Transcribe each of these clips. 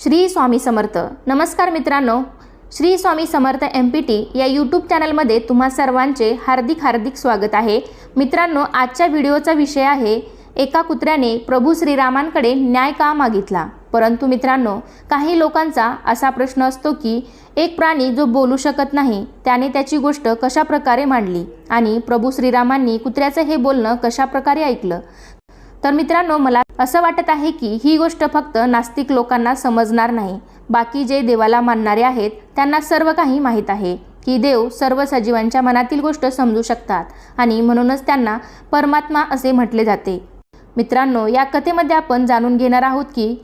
श्री स्वामी समर्थ. नमस्कार मित्रांनो Shri Swami Samarth M P T या यूट्यूब चॅनलमध्ये तुम्हा सर्वांचे हार्दिक हार्दिक स्वागत आहे. मित्रांनो आजच्या व्हिडिओचा विषय आहे एका कुत्र्याने प्रभू श्रीरामांकडे न्याय का मागितला? परंतु मित्रांनो काही लोकांचा असा प्रश्न असतो की एक प्राणी जो बोलू शकत नाही त्याने त्याची गोष्ट कशा प्रकारे मांडली? आणि प्रभू श्रीरामांनी कुत्र्याचं हे बोलणं कशा प्रकारे ऐकलं? तर मित्रांनो मला असं वाटत आहे की ही गोष्ट फक्त नास्तिक लोकांना समजणार नाही. बाकी जे देवाला मानणारे आहेत त्यांना सर्व काही माहीत आहे की देव सर्व सजीवांच्या मनातील गोष्ट समजू शकतात आणि म्हणूनच त्यांना परमात्मा असे म्हटले जाते. मित्रांनो या कथेमध्ये आपण जाणून घेणार आहोत की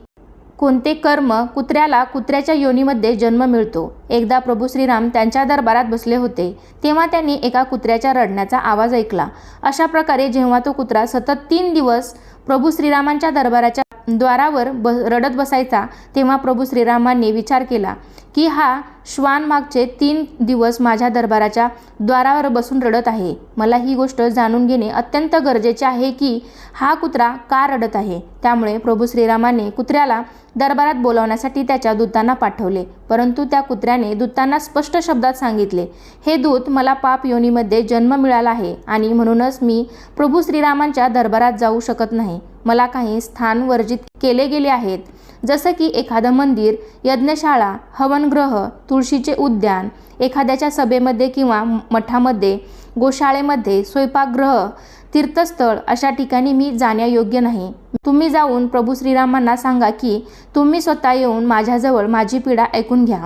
कोणते कर्म कुत्र्याला कुत्र्याच्या योनीमध्ये जन्म मिळतो? एकदा प्रभू श्रीराम त्यांच्या दरबारात बसले होते तेव्हा त्यांनी एका कुत्र्याच्या रडण्याचा आवाज ऐकला. अशा प्रकारे जेव्हा तो कुत्रा सतत तीन दिवस प्रभू श्रीरामांच्या दरबाराच्या द्वारावर ब रडत बसायचा तेव्हा प्रभू श्रीरामांनी विचार केला की हा श्वान मागचे तीन दिवस माझ्या दरबाराच्या द्वारावर बसून रडत आहे. मला ही गोष्ट जाणून घेणे अत्यंत गरजेचे आहे की हा कुत्रा का रडत आहे? त्यामुळे प्रभू श्रीरामाने कुत्र्याला दरबारात बोलावण्यासाठी त्याच्या दूतांना पाठवले. परंतु त्या कुत्र्याने दूतांना स्पष्ट शब्दात सांगितले हे दूत मला पाप योनीमध्ये जन्म मिळाला आहे आणि म्हणूनच मी प्रभू श्रीरामांच्या दरबारात जाऊ शकत नाही. मला काही स्थान वर्जित केले गेले आहेत. जसं की एखादं मंदिर यज्ञशाळा हवनग्रह तुळशीचे उद्यान एखाद्याच्या सभेमध्ये किंवा मठामध्ये गोशाळेमध्ये स्वयंपाकगृह तीर्थस्थळ अशा ठिकाणी मी जाण्यायोग्य नाही. तुम्ही जाऊन प्रभू श्रीरामांना सांगा की तुम्ही स्वतः येऊन माझ्याजवळ माझी पीडा ऐकून घ्या.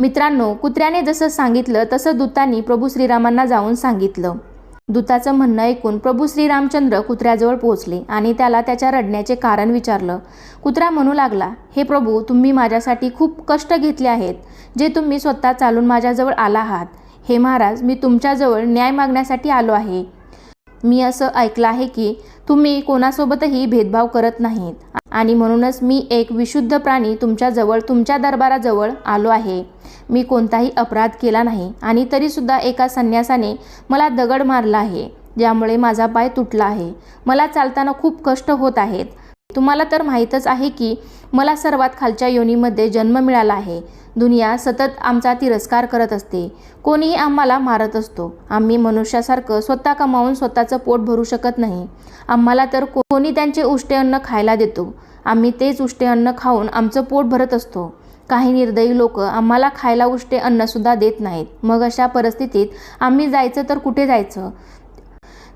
मित्रांनो कुत्र्याने जसं सांगितलं तसं दूतांनी प्रभू श्रीरामांना जाऊन सांगितलं. दूताचं म्हणणं ऐकून प्रभू श्रीरामचंद्र कुत्र्याजवळ पोहोचले आणि त्याला त्याच्या रडण्याचे कारण विचारलं. कुत्रा म्हणू लागला हे प्रभू तुम्ही माझ्यासाठी खूप कष्ट घेतले आहेत जे तुम्ही स्वतः चालून माझ्याजवळ आला आहात. हे महाराज मी तुमच्याजवळ न्याय मागण्यासाठी आलो आहे. मी असं ऐकलं आहे की तुम्ही कोणासोबतही भेदभाव करत नाहीत. आणि म्हणूनच मी एक विशुद्ध प्राणी तुमच्याजवळ तुमच्या दरबाराजवळ आलो आहे. मी कोणताही अपराध केला नाही आणि तरीसुद्धा एका संन्यासाने मला दगड मारला आहे ज्यामुळे माझा पाय तुटला आहे. मला चालताना खूप कष्ट होत आहेत. तुम्हाला तर माहीतच आहे की मला सर्वात खालच्या योनीमध्ये जन्म मिळाला आहे. दुनिया सतत आमचा तिरस्कार करत असते. कोणीही आम्हाला मारत असतो. आम्ही मनुष्यासारखं स्वतः कमावून स्वतःचं पोट भरू शकत नाही. आम्हाला तर कोणी त्यांचे उष्टे अन्न खायला देतो. आम्ही तेच उष्टे अन्न खाऊन आमचं पोट भरत असतो. काही निर्दयी लोक आम्हाला खायला उष्टे अन्नसुद्धा देत नाहीत. मग अशा परिस्थितीत आम्ही जायचं तर कुठे जायचं?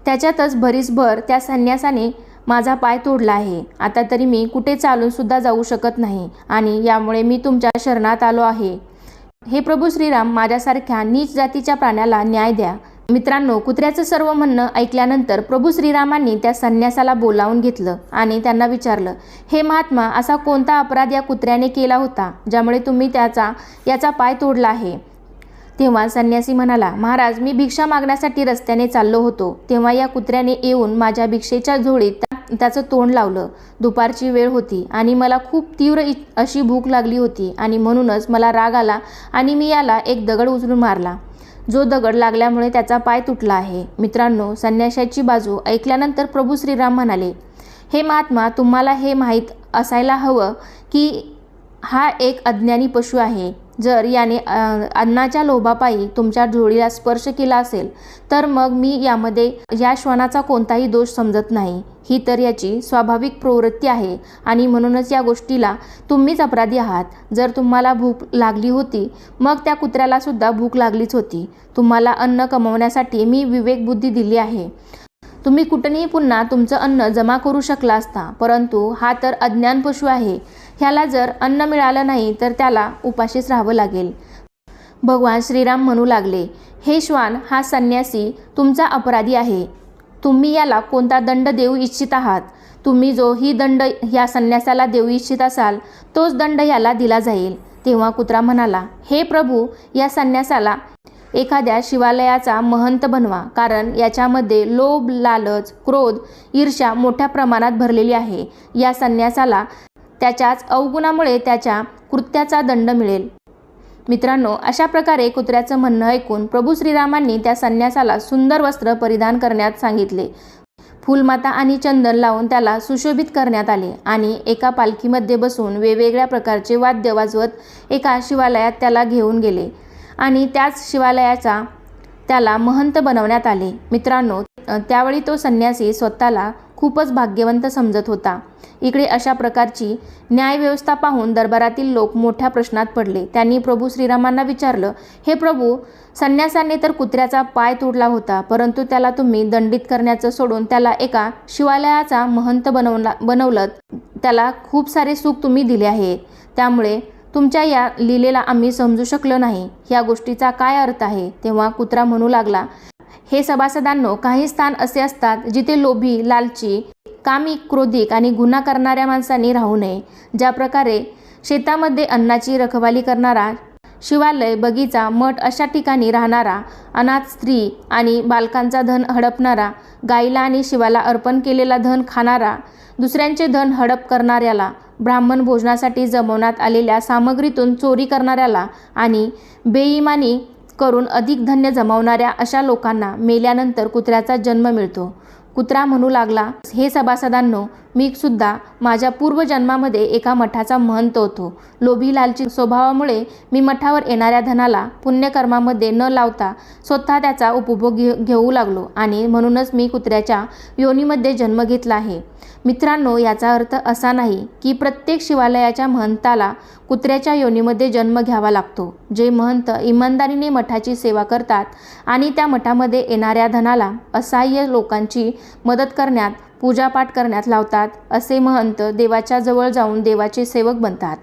त्याच्यातच भरीसभर त्या संन्यासाने माझा पाय तोडला आहे. आता तरी मी कुठे चालूनसुद्धा जाऊ शकत नाही आणि यामुळे मी तुमच्या शरणात आलो आहे. हे प्रभू श्रीराम माझ्यासारख्या नीच जातीच्या प्राण्याला न्याय द्या. मित्रांनो कुत्र्याचं सर्व म्हणणं ऐकल्यानंतर प्रभू श्रीरामांनी त्या संन्यासाला बोलावून घेतलं आणि त्यांना विचारलं हे महात्मा असा कोणता अपराध या कुत्र्याने केला होता ज्यामुळे तुम्ही त्याचा याचा पाय तोडला आहे? तेव्हा संन्यासी म्हणाला महाराज मी भिक्षा मागण्यासाठी रस्त्याने चाललो होतो. तेव्हा या कुत्र्याने येऊन माझ्या भिक्षेच्या झोळीत त्याचं तोंड लावलं. दुपारची वेळ होती आणि मला खूप तीव्र इ अशी भूक लागली होती आणि म्हणूनच मला राग आला आणि मी याला एक दगड उचलून मारला. जो दगड लागल्यामुळे त्याचा पाय तुटला आहे. मित्रांनो संन्याशाची बाजू ऐकल्यानंतर प्रभू श्रीराम म्हणाले हे महात्मा तुम्हाला हे माहीत असायला हवं की हा एक अज्ञानी पशु आहे. जर याने अन्नाच्या लोभापायी तुमच्या जोडीला स्पर्श केला असेल तर मग मी यामध्ये या श्वानाचा कोणताही दोष समजत नाही. ही तर याची स्वाभाविक प्रवृत्ती आहे आणि म्हणूनच या गोष्टीला तुम्हीच अपराधी आहात. जर तुम्हाला भूक लागली होती मग त्या कुत्र्याला सुद्धा भूक लागलीच होती. तुम्हाला अन्न कमवण्यासाठी मी विवेकबुद्धी दिली आहे. तुम्ही कुठेही पुन्हा तुमचं अन्न जमा करू शकला असता परंतु हा तर अज्ञान पशु आहे. ह्याला जर अन्न मिळालं नाही तर त्याला उपाशीच राहावं लागेल. भगवान श्रीराम म्हणू लागले हे श्वान हा संन्यासी तुमचा अपराधी आहे. तुम्ही याला कोणता दंड देऊ इच्छित आहात? तुम्ही जो ही दंड या संन्यासाला देऊ इच्छित असाल तोच दंड याला दिला जाईल. तेव्हा कुत्रा म्हणाला हे प्रभू या संन्यासाला एखाद्या शिवालयाचा महंत बनवा कारण याच्यामध्ये लोभ लालच क्रोध ईर्ष्या मोठ्या प्रमाणात भरलेली आहे. या संन्यासाला त्याच्याच अवगुणामुळे त्याच्या कृत्याचा दंड मिळेल. मित्रांनो अशा प्रकारे कुत्र्याचं म्हणणं ऐकून प्रभू श्रीरामांनी त्या संन्यासाला सुंदर वस्त्र परिधान करण्यात सांगितले. फुलमाता आणि चंदन लावून त्याला सुशोभित करण्यात आले आणि एका पालखीमध्ये बसून वेगवेगळ्या प्रकारचे वाद्य वाजवत एका शिवालयात त्याला घेऊन गेले आणि त्याच शिवालयाचा त्याला महंत बनवण्यात आले. मित्रांनो त्यावेळी तो संन्यासी स्वतःला खूपच भाग्यवंत समजत होता. इकडे अशा प्रकारची न्यायव्यवस्था पाहून दरबारातील लोक मोठ्या प्रश्नात पडले. त्यांनी प्रभू श्रीरामांना विचारलं हे प्रभू संन्यासाने तर कुत्र्याचा पाय तोडला होता परंतु त्याला तुम्ही दंडित करण्याचं सोडून त्याला एका शिवालयाचा महंत बनवला बनवलं त्याला खूप सारे सुख तुम्ही दिले आहे. त्यामुळे तुमच्या या लीलेला आम्ही समजू शकलो नाही. या गोष्टीचा काय अर्थ आहे? तेव्हा कुत्रा म्हणू लागला हे सभासदांनो काही स्थान असे असतात जिथे लोभी लालची कामिक क्रोधिक आणि गुन्हा करणाऱ्या माणसांनी राहू नये. ज्या प्रकारे शेतामध्ये अन्नाची रखवाली करणारा शिवालय बगीचा मठ अशा ठिकाणी राहणारा अनाथ स्त्री आणि बालकांचा धन हडपणारा गाईला आणि शिवाला अर्पण केलेला धन खाणारा दुसऱ्यांचे धन हडप करणाऱ्याला ब्राह्मण भोजनासाठी जमवण्यात आलेल्या सामग्रीतून चोरी करणाऱ्याला आणि बेईमानी करून अधिक धन्य जमवणाऱ्या अशा लोकांना मेल्यानंतर कुत्र्याचा जन्म मिळतो. कुत्रा म्हणू लागला हे सभासदांनो मी सुद्धा माझ्या पूर्वजन्मामध्ये एका मठाचा महंत होतो. लोभी लालची स्वभावामुळे मी मठावर येणाऱ्या धनाला पुण्यकर्मामध्ये न लावता स्वतः त्याचा उपभोग घे घेऊ लागलो आणि म्हणूनच मी कुत्र्याच्या योनीमध्ये जन्म घेतला आहे. मित्रांनो याचा अर्थ असा नाही की प्रत्येक शिवालयाच्या महंताला कुत्र्याच्या योनीमध्ये जन्म घ्यावा लागतो. जे महंत इमानदारीने मठाची सेवा करतात आणि त्या मठामध्ये येणाऱ्या धनाला असहाय्य लोकांची मदत करण्यात पूजापाठ करण्यात लावतात असे महंत देवाच्या जवळ जाऊन देवाचे सेवक बनतात.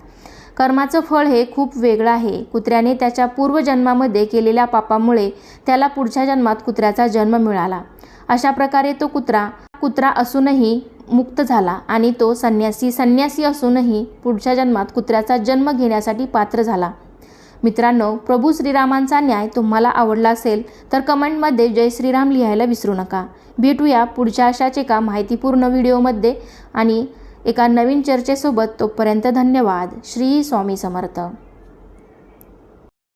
कर्माचं फळ हे खूप वेगळं आहे. कुत्र्याने त्याच्या पूर्वजन्मामध्ये केलेल्या पापामुळे त्याला पुढच्या जन्मात कुत्र्याचा जन्म मिळाला. अशा प्रकारे तो कुत्रा कुत्रा असूनही मुक्त झाला आणि तो संन्यासी संन्यासी असूनही पुढच्या जन्मात कुत्र्याचा जन्म घेण्यासाठी पात्र झाला. मित्रांनो प्रभू श्रीरामांचा न्याय तुम्हाला आवडला असेल तर कमेंटमध्ये जय श्रीराम लिहायला विसरू नका. भेटूया पुढच्या अशाच एका माहितीपूर्ण व्हिडिओमध्ये आणि एका नवीन चर्चेसोबत तोपर्यंत धन्यवाद. श्री स्वामी समर्थ.